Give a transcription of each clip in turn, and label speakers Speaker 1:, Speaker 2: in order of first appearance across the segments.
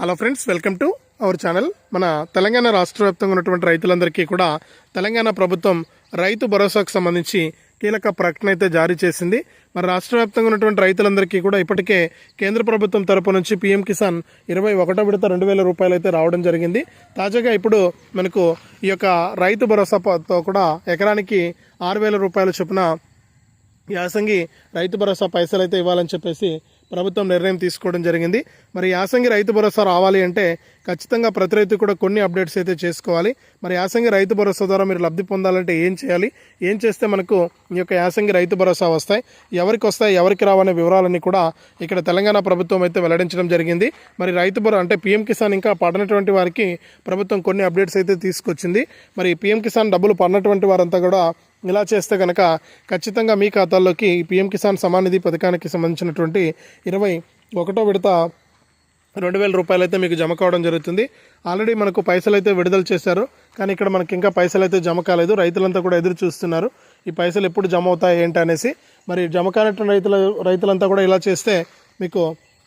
Speaker 1: Hello friends welcome to our channel మన తెలంగాణ రాష్ట్ర వ్యాప్తంగా ఉన్నటువంటి రైతులందరికీ కూడా తెలంగాణ ప్రభుత్వం రైతు భరోసాకు సంబంధించి కీలక ప్రకటన అయితే జారీ చేసింది. మరి రాష్ట్ర వ్యాప్తంగా ఉన్నటువంటి రైతులందరికీ కూడా ఇప్పటికే కేంద్ర ప్రభుత్వం తరపు నుంచి పీఎం కిసాన్ ఇరవై ఒకటో విడత రెండు వేల రూపాయలు అయితే రావడం జరిగింది. తాజాగా ఇప్పుడు మనకు ఈ యొక్క రైతు భరోసాతో కూడా ఎకరానికి ఆరు వేల రూపాయల చొప్పున యాసంగి రైతు భరోసా పైసలు అయితే ఇవ్వాలని చెప్పేసి ప్రభుత్వం నిర్ణయం తీసుకోవడం జరిగింది. మరి యాసంగి రైతు భరోసా రావాలి అంటే ఖచ్చితంగా ప్రతి రైతు కూడా కొన్ని అప్డేట్స్ అయితే చేసుకోవాలి. మరి యాసంగి రైతు భరోసా ద్వారా మీరు లబ్ధి పొందాలంటే ఏం చేయాలి? ఏం చేస్తే మనకు ఈ యొక్క యాసంగి రైతు భరోసా వస్తాయి? ఎవరికి వస్తాయి? ఎవరికి రావనే వివరాలన్నీ కూడా ఇక్కడ తెలంగాణ ప్రభుత్వం అయితే వెల్లడించడం జరిగింది. మరి రైతు భరో అంటే పీఎం కిసాన్ ఇంకా పడినటువంటి వారికి ప్రభుత్వం కొన్ని అప్డేట్స్ అయితే తీసుకొచ్చింది. మరి పీఎం కిసాన్ డబ్బులు పడినటువంటి వారంతా కూడా ఇలా చేస్తే కనుక ఖచ్చితంగా మీ ఖాతాల్లోకి పీఎం కిసాన్ సమాన్ నిధి పథకానికి సంబంధించినటువంటి ఇరవై ఒకటో విడత రెండు వేల రూపాయలు అయితే మీకు జమ కావడం జరుగుతుంది. ఆల్రెడీ మనకు పైసలు అయితే విడుదల చేశారు. కానీ ఇక్కడ మనకి ఇంకా పైసలు అయితే జమ కాలేదు. రైతులంతా కూడా ఎదురు చూస్తున్నారు. ఈ పైసలు ఎప్పుడు జమ అవుతాయి ఏంటి అనేసి మరి జమ కానటువంటి రైతుల రైతులంతా కూడా ఇలా చేస్తే మీకు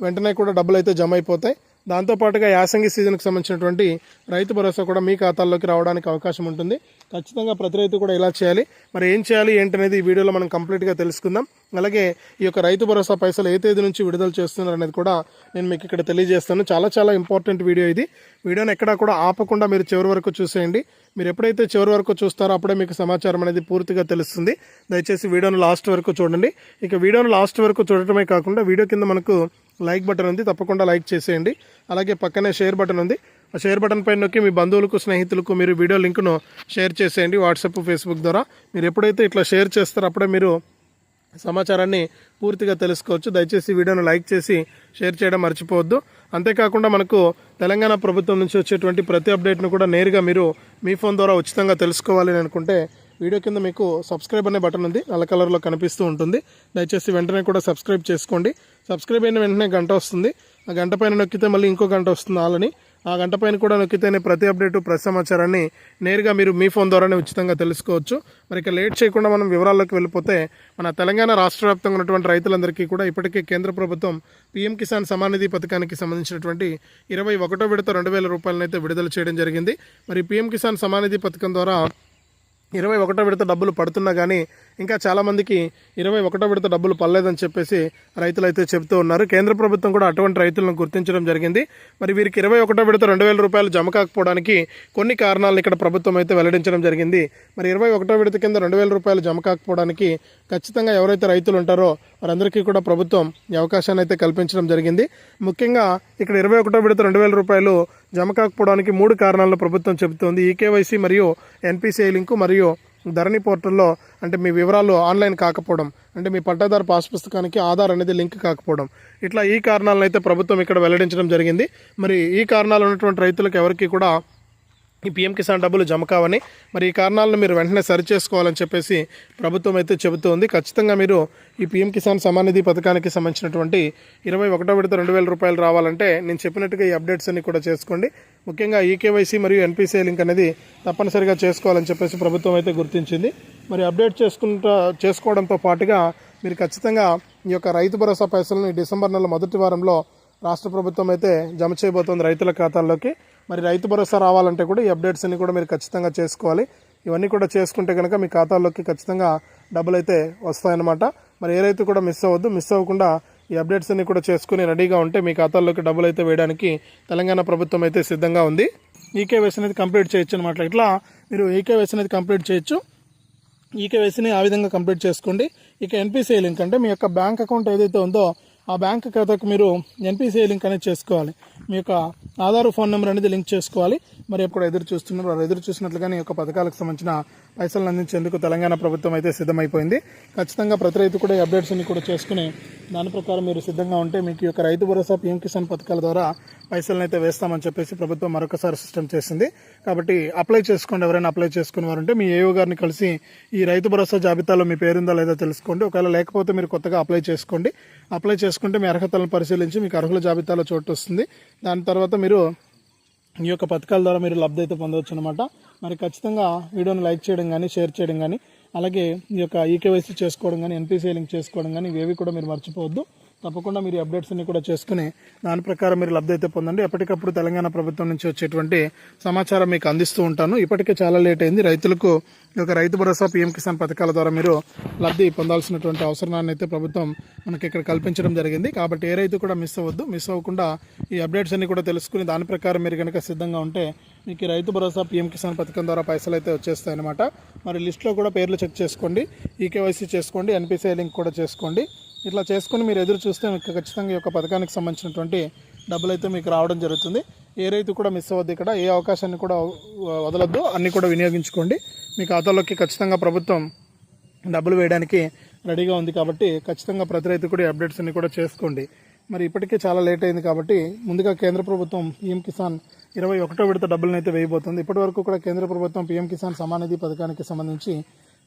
Speaker 1: వెంటనే కూడా డబ్బులు అయితే జమ అయిపోతాయి. దాంతోపాటుగా యాసంగి సీజన్కి సంబంధించినటువంటి రైతు భరోసా కూడా మీ ఖాతాల్లోకి రావడానికి అవకాశం ఉంటుంది. ఖచ్చితంగా ప్రతి రైతు కూడా ఇలా చేయాలి. మరి ఏం చేయాలి ఏంటనేది ఈ వీడియోలో మనం కంప్లీట్గా తెలుసుకుందాం. అలాగే ఈ యొక్క రైతు భరోసా పైసలు ఏ తేదీ నుంచి విడుదల చేస్తున్నారు అనేది కూడా నేను మీకు ఇక్కడ తెలియజేస్తాను. చాలా చాలా ఇంపార్టెంట్ వీడియో ఇది. వీడియోని ఎక్కడా కూడా ఆపకుండా మీరు చివరి వరకు చూసేయండి. మీరు ఎప్పుడైతే చివరి వరకు చూస్తారో అప్పుడే మీకు సమాచారం అనేది పూర్తిగా తెలుస్తుంది. దయచేసి వీడియోను లాస్ట్ వరకు చూడండి. ఇక వీడియోను లాస్ట్ వరకు చూడటమే కాకుండా వీడియో కింద మనకు లైక్ బటన్ ఉంది. తప్పకుండా లైక్ చేసేయండి. అలాగే పక్కనే షేర్ బటన్ ఉంది. ఆ షేర్ బటన్ పైన నొక్కి మీ బంధువులకు స్నేహితులకు మీరు వీడియో లింక్ను షేర్ చేసేయండి. వాట్సాప్ ఫేస్బుక్ ద్వారా మీరు ఎప్పుడైతే ఇట్లా షేర్ చేస్తారో అప్పుడే మీరు సమాచారాన్ని పూర్తిగా తెలుసుకోవచ్చు. దయచేసి వీడియోను లైక్ చేసి షేర్ చేయడం మర్చిపోవద్దు. అంతేకాకుండా మనకు తెలంగాణ ప్రభుత్వం నుంచి వచ్చేటువంటి ప్రతి అప్డేట్ను కూడా నేరుగా మీరు మీ ఫోన్ ద్వారా ఉచితంగా తెలుసుకోవాలి అని అనుకుంటే వీడియో కింద మీకు సబ్స్క్రైబ్ అనే బటన్ ఉంది. నల్ల కలర్లో కనిపిస్తూ ఉంటుంది. దయచేసి వెంటనే కూడా సబ్స్క్రైబ్ చేసుకోండి. సబ్స్క్రైబ్ అయిన వెంటనే గంట వస్తుంది. ఆ గంట పైన నొక్కితే మళ్ళీ ఇంకో గంట వస్తుంది ఆలని ఆ గంట పైన కూడా నొక్కితేనే ప్రతి అప్డేటు ప్రతి సమాచారాన్ని నేరుగా మీరు మీ ఫోన్ ద్వారానే ఉచితంగా తెలుసుకోవచ్చు. మరి ఇక లేట్ చేయకుండా మనం వివరాల్లోకి వెళ్ళిపోతే మన తెలంగాణ రాష్ట్ర వ్యాప్తంగా ఉన్నటువంటి రైతులందరికీ కూడా ఇప్పటికే కేంద్ర ప్రభుత్వం పీఎం కిసాన్ సమానిధి పథకానికి సంబంధించినటువంటి ఇరవై ఒకటో విడత రెండు వేల రూపాయలనైతే విడుదల చేయడం జరిగింది. మరి పీఎం కిసాన్ సమానిధి పథకం ద్వారా ఇరవై ఒకటో విడత డబ్బులు పడుతున్నా కానీ ఇంకా చాలామందికి ఇరవై ఒకటో విడత డబ్బులు పడలేదని చెప్పేసి రైతులు అయితే చెబుతూ ఉన్నారు. కేంద్ర ప్రభుత్వం కూడా అటువంటి రైతులను గుర్తించడం జరిగింది. మరి వీరికి ఇరవై ఒకటో విడత రెండు వేల రూపాయలు జమ కాకపోవడానికి కొన్ని కారణాలను ఇక్కడ ప్రభుత్వం అయితే వెల్లడించడం జరిగింది. మరి ఇరవై ఒకటో విడత కింద రెండు వేల రూపాయలు జమ కాకపోవడానికి ఖచ్చితంగా ఎవరైతే రైతులు ఉంటారో వారందరికీ కూడా ప్రభుత్వం ఈ అవకాశాన్ని అయితే కల్పించడం జరిగింది. ముఖ్యంగా ఇక్కడ ఇరవై ఒకటో విడత రెండు వేల రూపాయలు జమ కాకపోవడానికి మూడు కారణాలను ప్రభుత్వం చెబుతోంది. ఈకేవైసీ మరియు ఎన్పిసిఐ లింకు మరియు ధరణి పోర్టల్లో అంటే మీ వివరాలు ఆన్లైన్ కాకపోవడం అంటే మీ పట్టాదారు పాస్ పుస్తకానికి ఆధార్ అనేది లింక్ కాకపోవడం ఇట్లా ఈ కారణాలను అయితే ప్రభుత్వం ఇక్కడ వెల్లడించడం జరిగింది. మరి ఈ కారణాలు ఉన్నటువంటి రైతులకు ఎవరికి కూడా ఈ పీఎం కిసాన్ డబ్బులు జమ కావని మరి ఈ కారణాలను మీరు వెంటనే సరి చేసుకోవాలని చెప్పేసి ప్రభుత్వం అయితే చెబుతోంది. ఖచ్చితంగా మీరు ఈ పీఎం కిసాన్ సమానిధి పథకానికి సంబంధించినటువంటి ఇరవై ఒకటో విడత రెండు వేల రూపాయలు రావాలంటే నేను చెప్పినట్టుగా ఈ అప్డేట్స్ అన్ని కూడా చేసుకోండి. ముఖ్యంగా ఈకేవైసీ మరియు ఎన్పిసిఐ లింక్ అనేది తప్పనిసరిగా చేసుకోవాలని చెప్పేసి ప్రభుత్వం అయితే గుర్తించింది. మరి అప్డేట్ చేసుకుంటా చేసుకోవడంతో పాటుగా మీరు ఖచ్చితంగా ఈ యొక్క రైతు భరోసా పైసలను డిసెంబర్ నెల మొదటి వారంలో రాష్ట్ర ప్రభుత్వం అయితే జమ చేయబోతోంది రైతుల ఖాతాల్లోకి. మరి రైతు భరోసా రావాలంటే కూడా ఈ అప్డేట్స్ అన్ని కూడా మీరు ఖచ్చితంగా చేసుకోవాలి. ఇవన్నీ కూడా చేసుకుంటే కనుక మీ ఖాతాల్లోకి ఖచ్చితంగా డబ్బులు అయితే వస్తాయన్నమాట. మరి ఏ రైతు కూడా మిస్ అవ్వద్దు. మిస్ అవ్వకుండా ఈ అప్డేట్స్ అన్ని కూడా చేసుకుని రెడీగా ఉంటే మీ ఖాతాల్లోకి డబ్బులు అయితే వేయడానికి తెలంగాణ ప్రభుత్వం అయితే సిద్ధంగా ఉంది. ఈకేవైసీ అనేది కంప్లీట్ చేయొచ్చు అనమాట ఇట్లా మీరు ఈకేవైసీ అనేది కంప్లీట్ చేయొచ్చు. ఈకేవైసీని ఆ విధంగా కంప్లీట్ చేసుకోండి. ఇక ఎన్పిసిఐ లింక్ అంటే మీ యొక్క బ్యాంక్ అకౌంట్ ఏదైతే ఉందో ఆ బ్యాంక్ ఖాతాకు మీరు ఎన్పిసిఐ లింక్ అనేది చేసుకోవాలి. మీ యొక్క ఆధార్ ఫోన్ నెంబర్ అనేది లింక్ చేసుకోవాలి. మరి కూడా ఎదురు చూస్తున్నారు? వారు ఎదురు చూసినట్లుగానే ఈ యొక్క పథకాలకు సంబంధించిన పైసలను అందించేందుకు తెలంగాణ ప్రభుత్వం అయితే సిద్ధమైపోయింది. ఖచ్చితంగా ప్రతి రైతు కూడా ఈ అప్డేట్స్ అన్ని కూడా చేసుకుని దాని ప్రకారం మీరు సిద్ధంగా ఉంటే మీకు ఈ యొక్క రైతు భరోసా పీఎం కిసాన్ పథకాల ద్వారా పైసలను అయితే వేస్తామని చెప్పేసి ప్రభుత్వం మరొకసారి సిస్టమ్ చేసింది. కాబట్టి అప్లై చేసుకోండి. ఎవరైనా అప్లై చేసుకునే వారు ఉంటే మీ ఏఓ గారిని కలిసి ఈ రైతు భరోసా జాబితాలో మీ పేరుందా లేదో తెలుసుకోండి. ఒకవేళ లేకపోతే మీరు కొత్తగా అప్లై చేసుకోండి. అప్లై చేసుకుంటే మీ అర్హతలను పరిశీలించి మీకు అర్హుల జాబితాలో చోటు వస్తుంది. దాని తర్వాత మీరు ఈ యొక్క పథకాల ద్వారా మీరు లబ్ధి అయితే పొందవచ్చు అనమాట మరి ఖచ్చితంగా వీడియోని లైక్ చేయడం కానీ షేర్ చేయడం కానీ అలాగే ఈ యొక్క ఈకేవైసీ చేసుకోవడం కానీ ఎన్పిసి లింక్ చేసుకోవడం కానీ ఇవేవి కూడా మీరు మర్చిపోవద్దు. తప్పకుండా మీరు ఈ అప్డేట్స్ అన్ని కూడా చేసుకుని దాని ప్రకారం మీరు లబ్ధి అయితే పొందండి. ఎప్పటికప్పుడు తెలంగాణ ప్రభుత్వం నుంచి వచ్చేటువంటి సమాచారం మీకు అందిస్తూ ఉంటాను. ఇప్పటికే చాలా లేట్ అయింది. రైతులకు ఈ యొక్క రైతు భరోసా పీఎం కిసాన్ పథకాల ద్వారా మీరు లబ్ధి పొందాల్సినటువంటి అవసరాన్ని అయితే ప్రభుత్వం మనకి ఇక్కడ కల్పించడం జరిగింది. కాబట్టి ఏ రైతు కూడా మిస్ అవ్వద్దు. మిస్ అవ్వకుండా ఈ అప్డేట్స్ అన్ని కూడా తెలుసుకుని దాని ప్రకారం మీరు కనుక సిద్ధంగా ఉంటే మీకు రైతు భరోసా పీఎం కిసాన్ పథకం ద్వారా పైసలు అయితే వచ్చేస్తాయన్నమాట. మరి లిస్ట్లో కూడా పేర్లు చెక్ చేసుకోండి. ఈకేవైసీ చేసుకోండి. ఎన్పిసిఐ లింక్ కూడా చేసుకోండి. ఇట్లా చేసుకుని మీరు ఎదురు చూస్తే మీకు ఖచ్చితంగా ఈ యొక్క పథకానికి సంబంధించినటువంటి డబ్బులు అయితే మీకు రావడం జరుగుతుంది. ఏ రైతు కూడా మిస్ అవ్వద్దు ఇక్కడ. ఏ అవకాశాన్ని కూడా వదలొద్దు. అన్నీ కూడా వినియోగించుకోండి. మీ ఖాతాలోకి ఖచ్చితంగా ప్రభుత్వం డబ్బులు వేయడానికి రెడీగా ఉంది కాబట్టి ఖచ్చితంగా ప్రతి రైతు కూడా అప్డేట్స్ అన్ని కూడా చేసుకోండి. మరి ఇప్పటికే చాలా లేట్ అయింది కాబట్టి ముందుగా కేంద్ర ప్రభుత్వం పీఎం కిసాన్ ఇరవై ఒకటో విడత డబ్బులను అయితే వేయబోతుంది. ఇప్పటి వరకు కూడా కేంద్ర ప్రభుత్వం పీఎం కిసాన్ సమానిధి పథకానికి సంబంధించి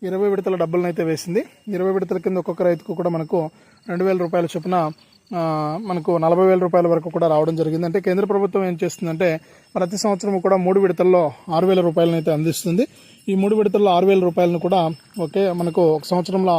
Speaker 1: ఇరవై విడతల డబ్బులను అయితే వేసింది. ఇరవై విడతల కింద ఒక్కొక్క రైతుకు కూడా మనకు రెండు వేల రూపాయల చొప్పున మనకు నలభై వేల రూపాయల వరకు కూడా రావడం జరిగింది. అంటే కేంద్ర ప్రభుత్వం ఏం చేస్తుందంటే ప్రతి సంవత్సరం కూడా మూడు విడతల్లో ఆరు వేల రూపాయలను అయితే అందిస్తుంది. ఈ మూడు విడతల్లో ఆరు వేల రూపాయలను కూడా ఒకే మనకు ఒక సంవత్సరంలో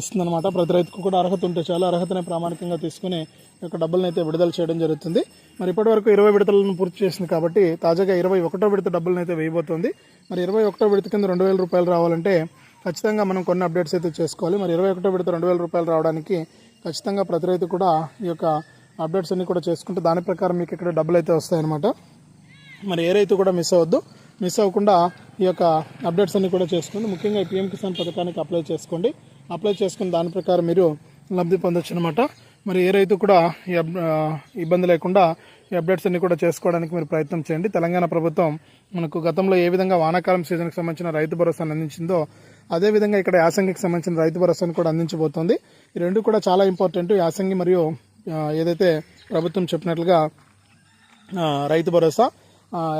Speaker 1: ఇస్తుందన్నమాట. ప్రతి రైతుకు కూడా అర్హత ఉంటే చాలా. అర్హతనే ప్రామాణికంగా తీసుకుని యొక్క డబ్బులను అయితే విడుదల చేయడం జరుగుతుంది. మరి ఇప్పటి వరకు ఇరవై విడతలను పూర్తి చేసింది కాబట్టి తాజాగా ఇరవై ఒకటో విడత డబ్బులను అయితే వేయబోతోంది. మరి ఇరవై ఒకటో విడత కింద రెండు వేల రూపాయలు రావాలంటే ఖచ్చితంగా మనం కొన్ని అప్డేట్స్ అయితే చేసుకోవాలి. మరి ఇరవై ఒకటో విడత రెండు వేల రూపాయలు రావడానికి ఖచ్చితంగా ప్రతి రైతు కూడా ఈ యొక్క అప్డేట్స్ అన్నీ కూడా చేసుకుంటే దాని ప్రకారం మీకు ఇక్కడ డబ్బులు అయితే వస్తాయన్నమాట. మరి ఏ రైతు కూడా మిస్ అవ్వద్దు. మిస్ అవ్వకుండా ఈ యొక్క అప్డేట్స్ అన్నీ కూడా చేసుకోండి. ముఖ్యంగా ఈ పిఎం కిసాన్ పథకానికి అప్లై చేసుకోండి. అప్లై చేసుకుని దాని ప్రకారం మీరు లబ్ధి పొందొచ్చు అనమాట మరి ఏ రైతు కూడా ఈ ఇబ్బంది లేకుండా ఈ అప్డేట్స్ అన్ని కూడా చేసుకోవడానికి మీరు ప్రయత్నం చేయండి. తెలంగాణ ప్రభుత్వం మనకు గతంలో ఏ విధంగా వానాకాలం సీజన్కి సంబంధించిన రైతు భరోసాను అందించిందో అదేవిధంగా ఇక్కడ యాసంగికి సంబంధించిన రైతు భరోసాను కూడా అందించబోతోంది. ఈ రెండు కూడా చాలా ఇంపార్టెంట్. యాసంగి మరియు ఏదైతే ప్రభుత్వం చెప్పినట్లుగా రైతు భరోసా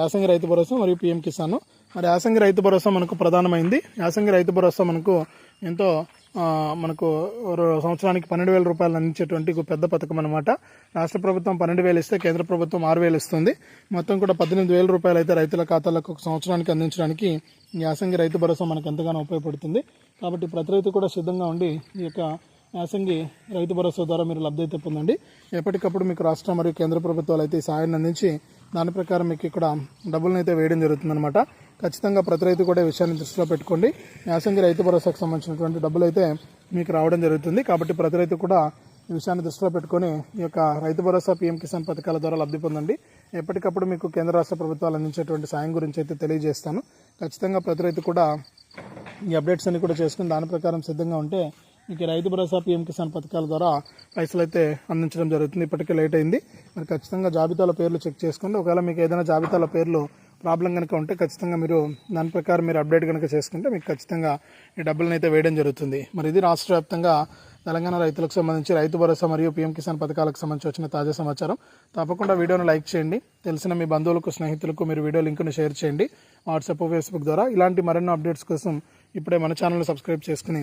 Speaker 1: యాసంగి రైతు భరోసా మరియు పిఎం కిసాన్. మరి యాసంగి రైతు భరోసా మనకు ప్రధానమైంది. యాసంగి రైతు భరోసా మనకు ఎంతో మనకు సంవత్సరానికి పన్నెండు వేల రూపాయలు అందించేటువంటి ఒక పెద్ద పథకం అనమాట రాష్ట్ర ప్రభుత్వం పన్నెండు వేలు ఇస్తే కేంద్ర ప్రభుత్వం ఆరు వేలు ఇస్తుంది. మొత్తం కూడా పద్దెనిమిది వేల రూపాయలు అయితే రైతుల ఖాతాలకు ఒక సంవత్సరానికి అందించడానికి యాసంగి రైతు భరోసా మనకు ఎంతగానో ఉపయోగపడుతుంది. కాబట్టి ప్రతి రైతు కూడా సిద్ధంగా ఉండి ఈ యొక్క యాసంగి రైతు భరోసా ద్వారా మీరు లబ్ధి అయితే పొందండి. ఎప్పటికప్పుడు మీకు రాష్ట్ర మరియు కేంద్ర ప్రభుత్వాలు అయితే ఈ సహాయాన్ని అందించి దాని ప్రకారం మీకు ఇక్కడ డబ్బులను అయితే వేయడం జరుగుతుందన్నమాట. ఖచ్చితంగా ప్రతి రైతు కూడా విషయాన్ని దృష్టిలో పెట్టుకోండి. యాసంగి రైతు భరోసాకు సంబంధించినటువంటి డబ్బులు అయితే మీకు రావడం జరుగుతుంది. కాబట్టి ప్రతి రైతు కూడా ఈ విషయాన్ని దృష్టిలో పెట్టుకొని ఈ యొక్క రైతు భరోసా పీఎం కిసాన్ పథకాల ద్వారా లబ్ధి పొందండి. ఎప్పటికప్పుడు మీకు కేంద్ర రాష్ట్ర ప్రభుత్వాలు అందించేటువంటి సాయం గురించి అయితే తెలియజేస్తాను. ఖచ్చితంగా ప్రతి రైతు కూడా ఈ అప్డేట్స్ అన్ని కూడా చేసుకుని దాని ప్రకారం సిద్ధంగా ఉంటే మీకు రైతు భరోసా పీఎం కిసాన్ పథకాల ద్వారా పైసలు అయితే అందించడం జరుగుతుంది. ఇప్పటికే లేట్ అయింది. మరి ఖచ్చితంగా జాబితాల పేర్లు చెక్ చేసుకోండి. ఒకవేళ మీకు ఏదైనా జాబితాల పేర్లు ప్రాబ్లం కనుక ఉంటే ఖచ్చితంగా మీరు దాని ప్రకారం మీరు అప్డేట్ కనుక చేసుకుంటే మీకు ఖచ్చితంగా ఈ డబ్బులను అయితే వేయడం జరుగుతుంది. మరి ఇది రాష్ట్ర వ్యాప్తంగా తెలంగాణ రైతులకు సంబంధించి రైతు భరోసా మరియు పీఎం కిసాన్ పథకాలకు సంబంధించి వచ్చిన తాజా సమాచారం. తప్పకుండా వీడియోను లైక్ చేయండి. తెలిసిన మీ బంధువులకు స్నేహితులకు మీరు వీడియో లింక్ను షేర్ చేయండి. వాట్సాప్ ఫేస్బుక్ ద్వారా ఇలాంటి మరెన్నో అప్డేట్స్ కోసం ఇప్పుడే మన ఛానల్ని సబ్స్క్రైబ్ చేసుకుని